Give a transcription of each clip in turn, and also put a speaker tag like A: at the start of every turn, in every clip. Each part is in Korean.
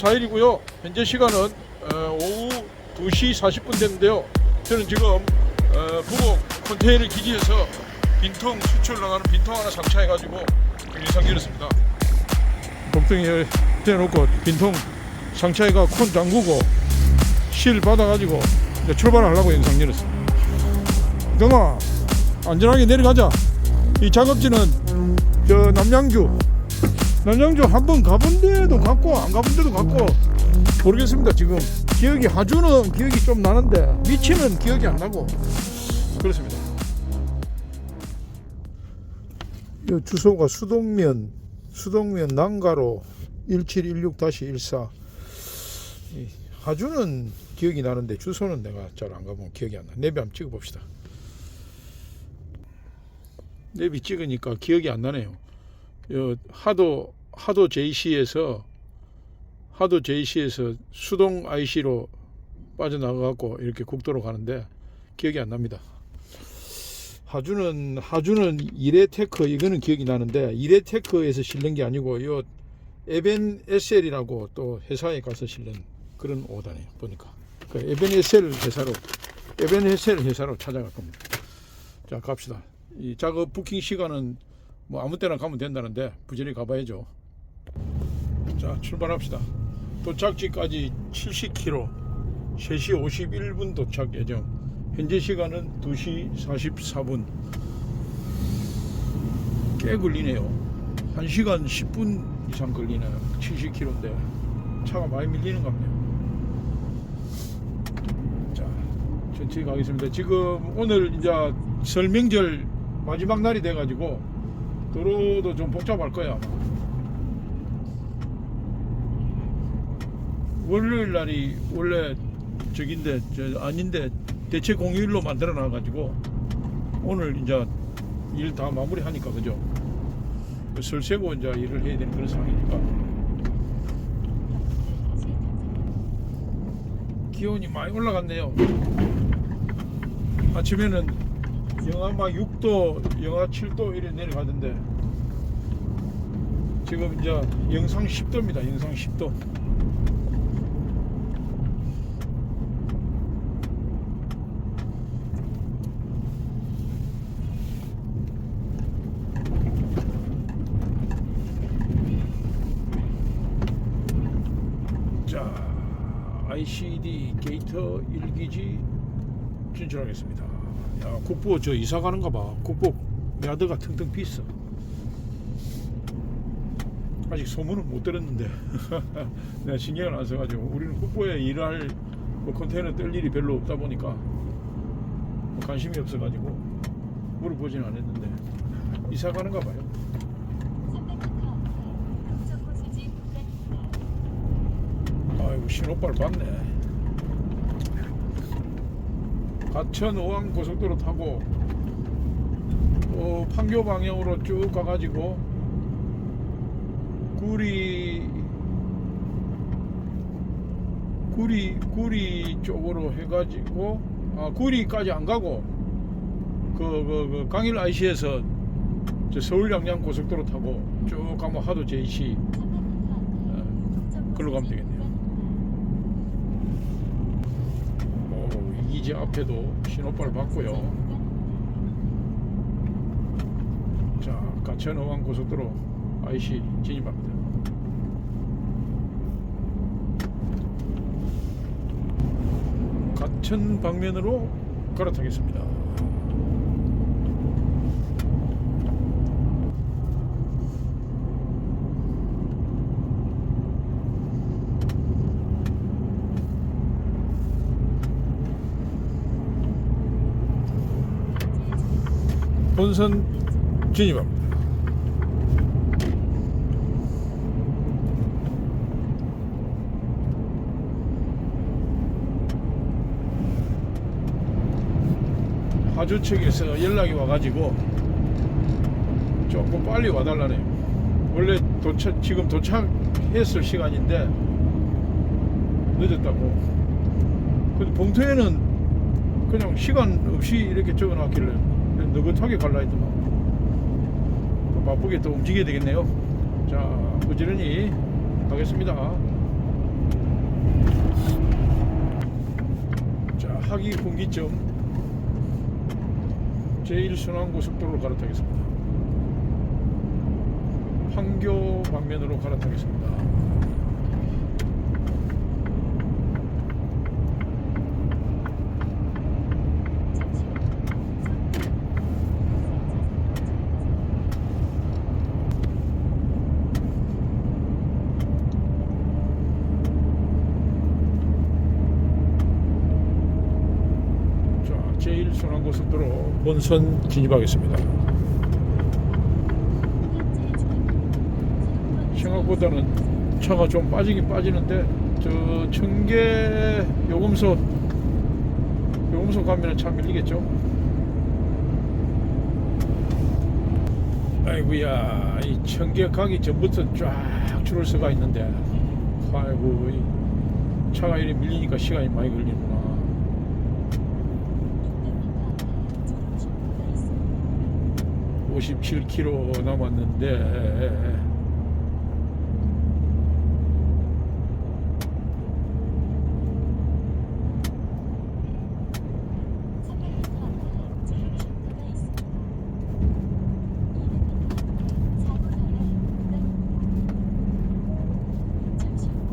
A: 자, 오늘은 어, 1월 24일이고요. 현재 시간은 어, 오후 2시 40분 됐는데요. 저는 지금 어, 부곡 컨테이너 기지에서 빈통 수출 나가는 빈통 하나 장착해가지고 인상 길었습니다. 복등에 대놓고 빈통 장착해가 콘 잠그고 실 받아가지고 이제 출발하려고 영상 열었습니다. 동아 안전하게 내려가자. 이 작업지는 저 남양주 남양주 한번 가본 데도 갔고 안 가본 데도 갔고 모르겠습니다 지금 기억이 하주는 기억이 좀 나는데 미치는 기억이 안 나고 그렇습니다 이 주소가 수동면 수동면 난가로 1716-14이 하주는 기억이 나는데 주소는 내가 잘 안 가보면 기억이 안 나. 내비 한번 찍어봅시다. 내비 찍으니까 기억이 안 나네요. 요 하도 하도 JC에서 하도 JC에서 수동 IC로 빠져나가고 이렇게 국도로 가는데 기억이 안 납니다. 하주는 하주는 이레테크 이거는 기억이 나는데 이레테크에서 실는 게 아니고 요 에벤 SL이라고 또 회사에 가서 실는 그런 오다네요 보니까 그 에벤 SL 회사로 에벤 SL 회사로 찾아갈 겁니다. 자 갑시다. 이 작업 부킹 시간은 뭐 아무 때나 가면 된다는데 부지런히 가봐야죠. 자 출발합시다. 도착지까지 70km, 3시 51분 도착 예정. 현재 시간은 2시 44분. 꽤 걸리네요. 1시간 10분 이상 걸리네요. 70km인데 차가 많이 밀리는 것 같네요. 자, 천천히 가겠습니다. 지금 오늘 이제 설명절 마지막 날이 돼가지고 도로도 좀 복잡할 거야 아마. 월요일 날이 원래 저긴데 저 아닌데 대체 공휴일로 만들어 놔 가지고 오늘 이제 일 다 마무리하니까 그죠? 설 세고 이제 일을 해야 되는 그런 상황이니까 기온이 많이 올라갔네요. 아침에는 영하 막 6도, 영하 7도 이래 내려가던데 지금 이제 영상 10도입니다. 영상 10도. 자, 게이터 1기지 진출하겠습니다. 야, 국보 저 이사 가는가 봐. 국보 야드가 텅텅 비있어. 아직 소문은 못 들었는데 내가 신경을 안 써가지고 우리는 국보에 일할 뭐 컨테이너 뜰 일이 별로 없다 보니까 뭐 관심이 없어가지고 물어보지는 않았는데 이사 가는가 봐요. 아이고 신호발 봤네. 가천 오항 고속도로 타고 어, 판교 방향으로 쭉 가가지고 구리 구리 구리 쪽으로 해가지고 아 구리까지 안 가고 그, 그, 그 강일 IC에서 저 서울 양양 고속도로 타고 쭉 가면 하도 JC 어, 글로 가면 되겠네요. 오, 이제 앞에도 신호발 봤고요. 자, 가천 어항 고속도로 IC 진입합니다. 가천 방면으로 갈아타겠습니다. 본선 진입합니다. 하주 측에서 연락이 와가지고 조금 빨리 와달라네요. 원래 도착 지금 도착했을 시간인데 늦었다고. 근데 봉투에는 그냥 시간 없이 이렇게 적어놨길래 느긋하게 갈라 했더만 또 바쁘게 또 움직여야 되겠네요 자 부지런히 가겠습니다. 자, 하기 분기점 제1순환고속도로로 갈아타겠습니다. 판교 방면으로 갈아타겠습니다. 5번선 진입하겠습니다. 생각보다는 차가 좀 빠지긴 빠지는데 저 청계 요금소 요금소 가면은 차 밀리겠죠. 아이고야 이 청계 가기 전부터 쫙 줄을 서가 있는데 아이고 차가 이렇게 밀리니까 시간이 많이 걸리. 57km 남았는데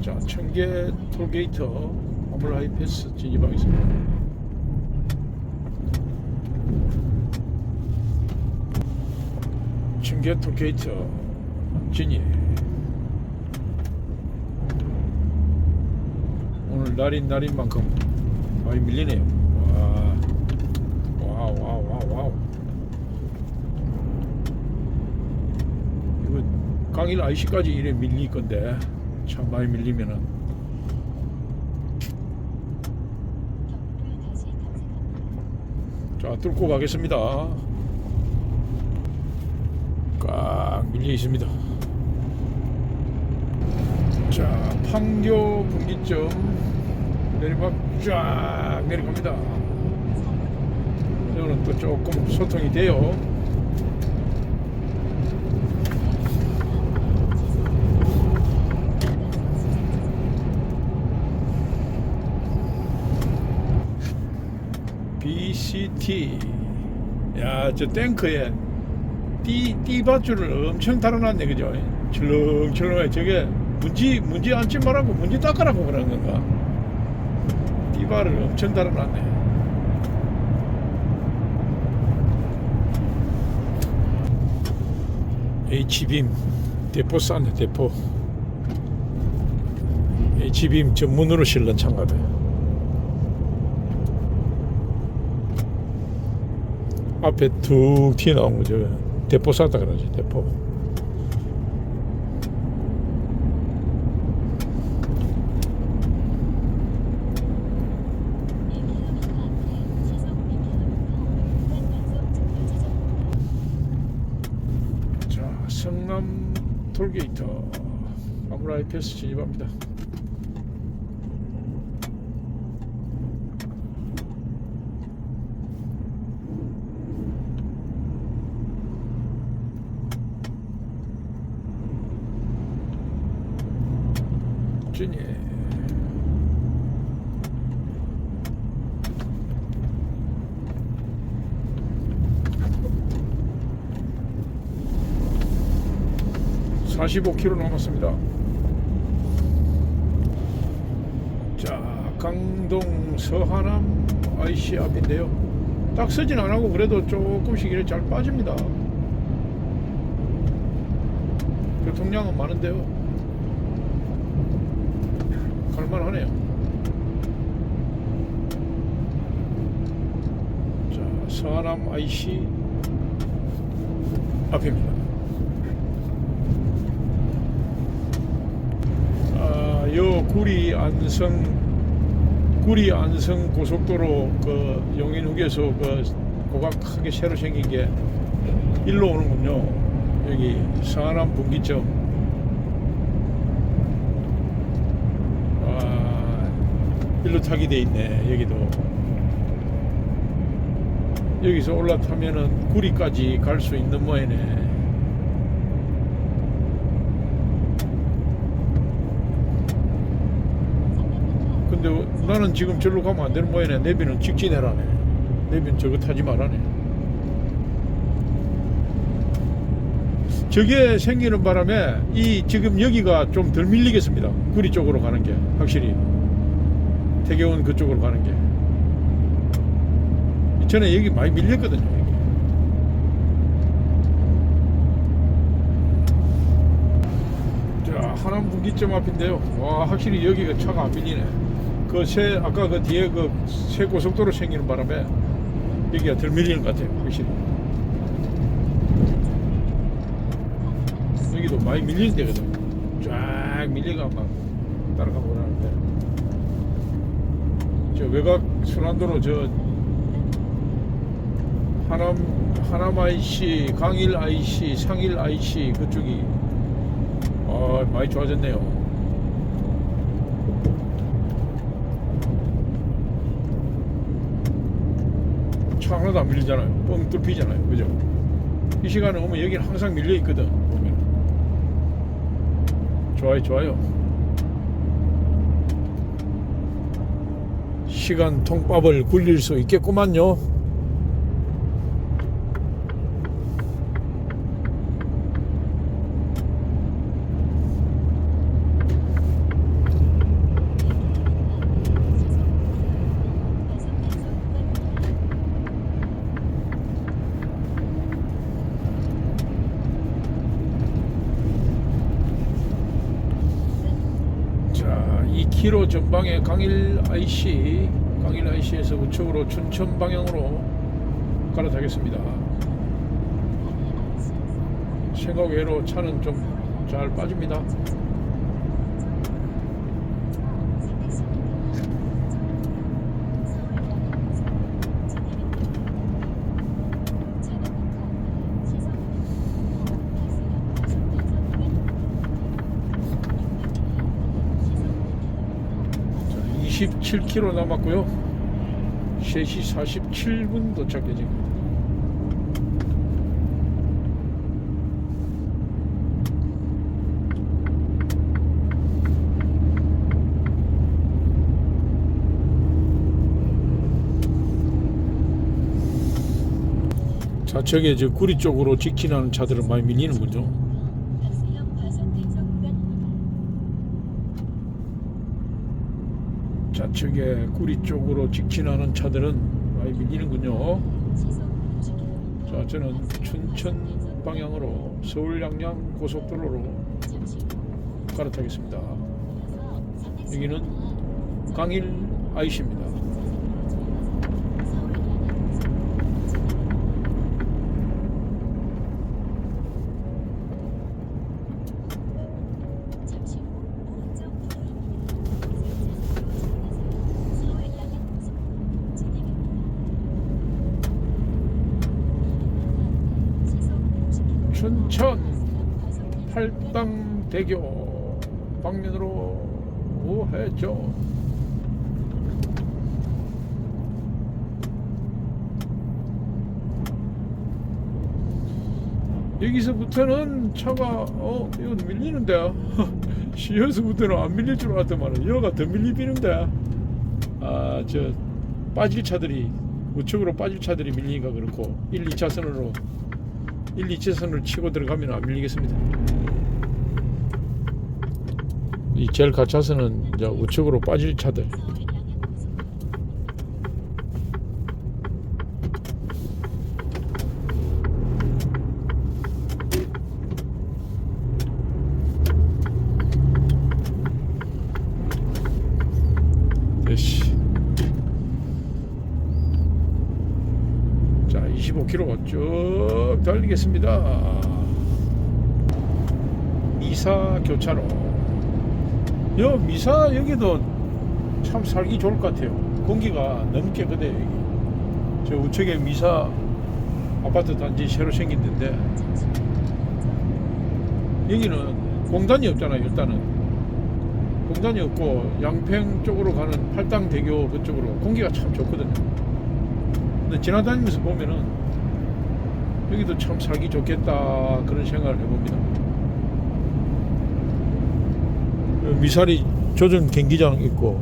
A: 자 청계 톨게이트 화물 하이패스 진입하겠습니다. 청계 톨게이트 진입. 오늘 날인 날인 만큼 많이 밀리네요. 와, 와우, 와우, 와우, 와우. 이거 강일 IC까지 이래 밀릴 건데 참 많이 밀리면은 자 뚫고 가겠습니다. 꽉 밀려 있습니다. 자 판교 분기점 내리막 쫙 내려갑니다. 이거는 또 조금 소통이 돼요. BCT 야 저 탱크에 띠 띠밧줄을 엄청 달아놨네 그죠? 철렁철렁해. 저게 문지 문지 앉지 말라고 문지 닦으라고 그런 건가? 띠바를 엄청 달아놨네. H빔 대포 쌌네 대포. H빔 전문으로 실는 창가다 앞에 툭 튀어나온 거죠. 대포 쌌다 그러지, 대포. 자, 성남 톨게이트. 아무라이 패스 진입합니다. 진입. (45km) 남았습니다 자 강동 서하남 IC 앞인데요 딱 서진 안 하고 그래도 조금씩 이렇게 잘 빠집니다 교통량은 많은데요 갈만하네요. 자, 서하남 IC 앞입니다. 아, 요 구리 안성 구리 안성 고속도로 그 용인 휴게소 그 고각 크게 새로 생긴 게 일로 오는군요. 여기 서하남 분기점. 아, 일로 타게 돼 있네 여기도. 여기서 올라타면은 구리까지 갈 수 있는 모양이네 근데 나는 지금 절로 가면 안 되는 모양이네. 내비는 직진해라네. 내비는 저거 타지 말라네. 저게 생기는 바람에 이 지금 여기가 좀 덜 밀리겠습니다. 구리 쪽으로 가는 게 확실히 태계원 그쪽으로 가는 게 전에 여기 많이 밀렸거든요. 여기. 자 하남 분기점 앞인데요. 와 확실히 여기가 차가 안 밀리네. 그 새 아까 그 뒤에 그 새 고속도로 생기는 바람에 여기가 덜 밀리는 것 같아요. 확실히. 여기도 많이 밀리는 데거든. 쫙 밀려가 막 따라가고 그러는데 저 외곽 순환도로 저 하남 하남 IC, 강일 IC, 상일 IC 그쪽이 아 많이 좋아졌네요. 차 하나도 안 밀리잖아요. 뻥 뚫히잖아요. 그죠? 이 시간에 오면 여기는 항상 밀려 있거든. 보면. 좋아요, 좋아요. 시간 통밥을 굴릴 수 있겠구만요. 자, 2km 전방에 강일 IC, 강일 IC에서 우측으로 춘천 방향으로 갈아타겠습니다. 생각 외로 차는 좀 잘 빠집니다. 자, 27km 남았고요. 3시 47분 도착 예정입니다. 좌측에 저 구리 쪽으로 직진하는 차들은 많이 밀리는군요. 좌측에 구리 쪽으로 직진하는 차들은 많이 밀리는군요. 자, 저는 춘천 방향으로 서울 양양 고속도로로 갈아타겠습니다. 여기는 강일 IC입니다. 춘천 팔당대교 방면으로 우회죠. 여기서부터는 차가 어 이거 밀리는데 시에서부터는 안 밀릴 줄 알았더만 여가 더 밀리비는데 아 저 빠질 차들이 우측으로 빠질 차들이 밀리니까 그렇고 1, 2차선으로 1, 2차선을 치고 들어가면 안 밀리겠습니다. 이 제일 가차선은 이제 우측으로 빠질 차들. 자, 25km 쭉 달리겠습니다. 미사 교차로. 여 미사 여기도 참 살기 좋을 것 같아요. 공기가 너무 깨끗해요. 여기. 저 우측에 미사 아파트 단지 새로 생긴 데인데 여기는 공단이 없잖아요. 일단은 공단이 없고 양평 쪽으로 가는 팔당대교 그쪽으로 공기가 참 좋거든요. 근데 지나다니면서 보면은 여기도 참 살기 좋겠다 그런 생각을 해봅니다. 미사리 조전 경기장 있고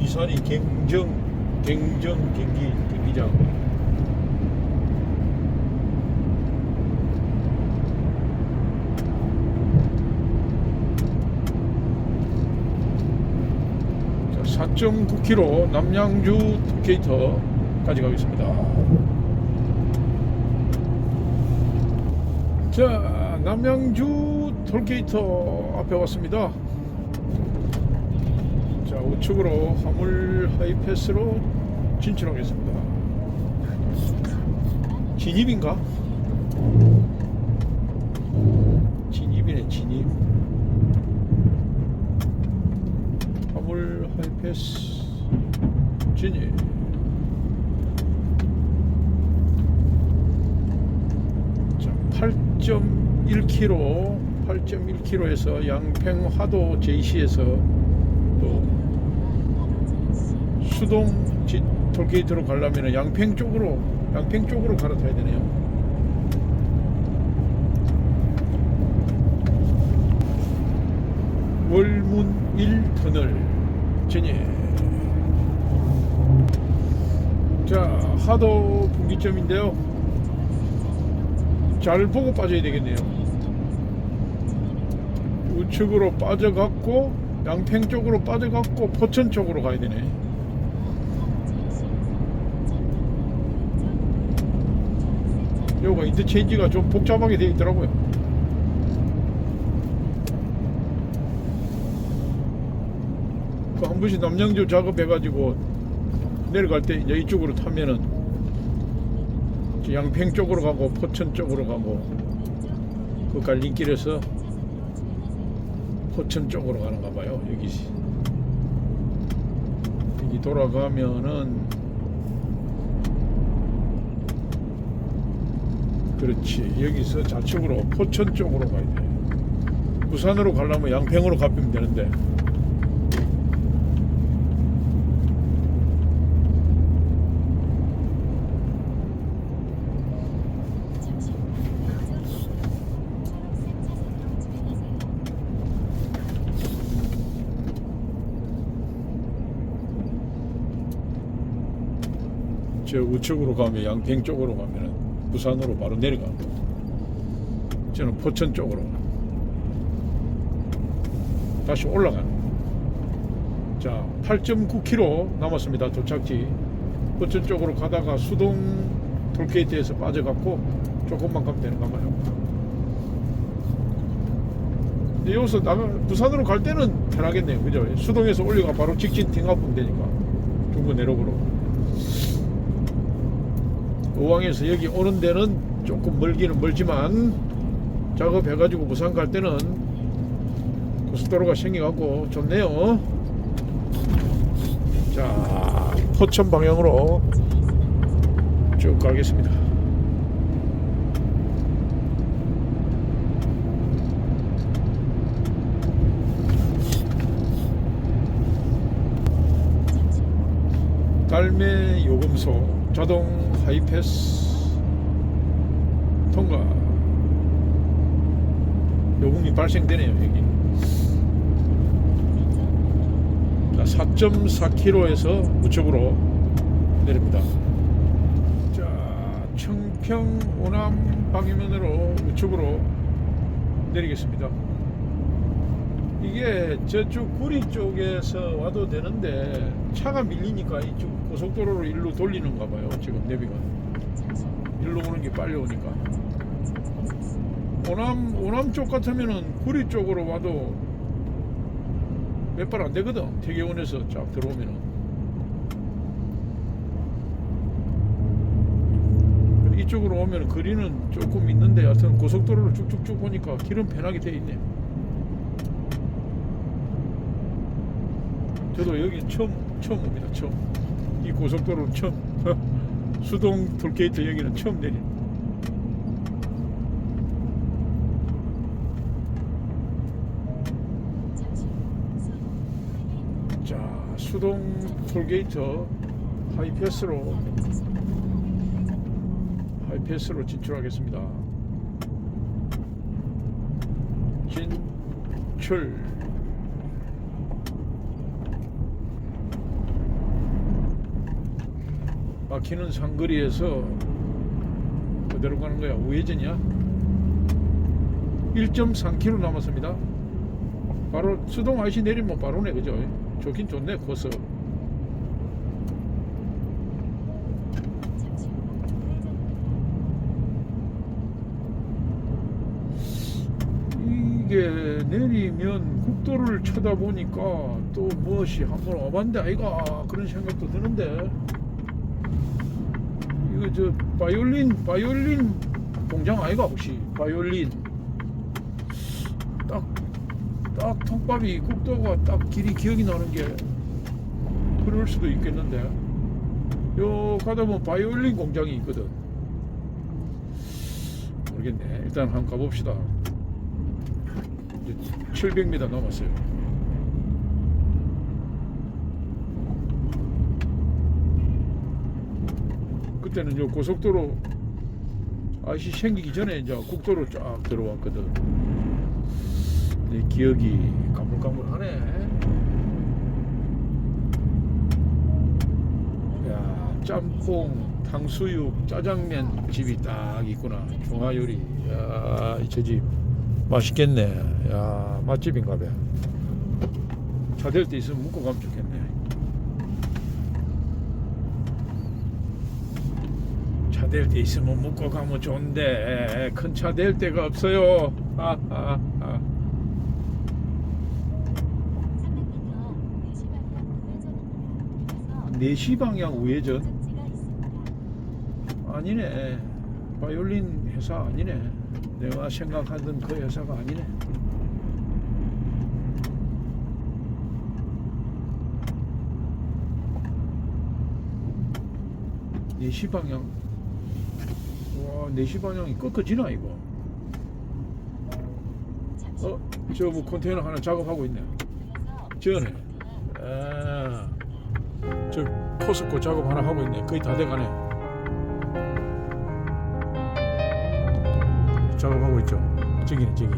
A: 이산이 갱정 갱정 경기 경기장 자, 4.9km 남양주 토케이터까지 가겠습니다. 자, 남양주 톨게이터 앞에 왔습니다. 자, 우측으로 화물 하이패스로 진출하겠습니다. 진입인가? 진입이네, 진입. 화물 하이패스 진입. 자, 8.1km, 8.1km에서 양평 화도 JC에서 또 수동 지- 톨게이트로 가려면 양평 쪽으로 양평 쪽으로 갈아타야 되네요. 월문 1터널 진입. 자, 하도 분기점인데요. 잘 보고 빠져야 되겠네요. 우측으로 빠져갖고 양평 쪽으로 빠져갖고 포천 쪽으로 가야 되네. 요거 인터체인지가 좀 복잡하게 되어 있더라고요. 그 한 번씩 남양주 작업해가지고 내려갈 때 이제 이쪽으로 타면은 저 양평 쪽으로 가고 포천 쪽으로 가고 그 갈림길에서 포천 쪽으로 가는가 봐요. 여기 여기 돌아가면은 그렇지 여기서 좌측으로 포천 쪽으로 가야 돼. 부산으로 가려면 양평으로 가면 되는데 우측으로 가면 양평 쪽으로 가면은 부산으로 바로 내려가고 저는 포천 쪽으로 다시 올라가는. 자 8.9km 남았습니다 도착지. 포천 쪽으로 가다가 수동 톨게이트에서 빠져갖고 조금만 가면 되는가 봐요. 여기서 나가 부산으로 갈 때는 편하겠네요. 그죠? 수동에서 올려가 바로 직진 팅하면 되니까. 중부 내륙으로 의왕에서 여기 오는 데는 조금 멀기는 멀지만 작업해가지고 부산 갈 때는 고속도로가 생겨갖고 좋네요. 자, 포천 방향으로 쭉 가겠습니다. 달매 요금소 자동 하이패스 통과. 요금이 발생되네요 여기. 자 4.4km에서 우측으로 내립니다. 자 청평 오남 방면으로 우측으로 내리겠습니다. 이게 저쪽 구리 쪽에서 와도 되는데 차가 밀리니까 이쪽 고속도로로 일로 돌리는가 봐요 지금 내비가. 일로 오는 게 빨리 오니까. 오남 오남 쪽 같으면은 구리 쪽으로 와도 몇 발 안 되거든 태계원에서 쫙 들어오면은. 이쪽으로 오면 거리는 조금 있는데 하여튼 고속도로를 쭉쭉쭉 보니까 길은 편하게 돼 있네. 저도 여기 처음 처음 옵니다 처음 이 고속도로는 처음 수동 톨게이트 여기는 처음 내린 자 수동 톨게이트 하이패스로 하이패스로 진출하겠습니다. 진출 막히는 상거리에서 그대로 가는 거야. 우회전이야. 1.3km 남았습니다. 바로 수동 IC 내리면 바로네 그죠? 좋긴 좋네 코스. 이게 내리면 국도를 쳐다보니까 또 무엇이 한번 와봤는데 아이가 그런 생각도 드는데 이거 저 바이올린 바이올린 공장 아이가 혹시? 바이올린. 딱 딱 통밥이 국도가 딱 길이 기억이 나는 게 그럴 수도 있겠는데. 요 가다 보면 바이올린 공장이 있거든. 모르겠네. 일단 한번 가봅시다. 이제 700m 남았어요. 그때는 요 고속도로 아시 생기기 전에 이제 국도로 쫙 들어왔거든. 내 기억이 가물가물하네. 야 짬뽕, 탕수육, 짜장면 집이 딱 있구나. 중화요리. 야, 저 집 맛있겠네. 야, 맛집인가 봐. 차댈 때 있으면 묶고 가면 좋겠네. 차댈때 있으면 묶고 가면 좋은데 큰차댈 데가 없어요. 아, 아, 아.
B: 300m 4시 방향
A: 4시 우회전? 아니네. 바이올린 회사 아니네. 내가 생각하던 그 회사가 아니네. 네시 방향. 와, 4시 방향이 꺾어지나, 이거? 어, 저 뭐 컨테이너 하나 작업하고 있네. 저네. 아, 저 포스코 작업 하나 하고 있네. 거의 다 돼가네. 작업하고 있죠. 저기네, 저기.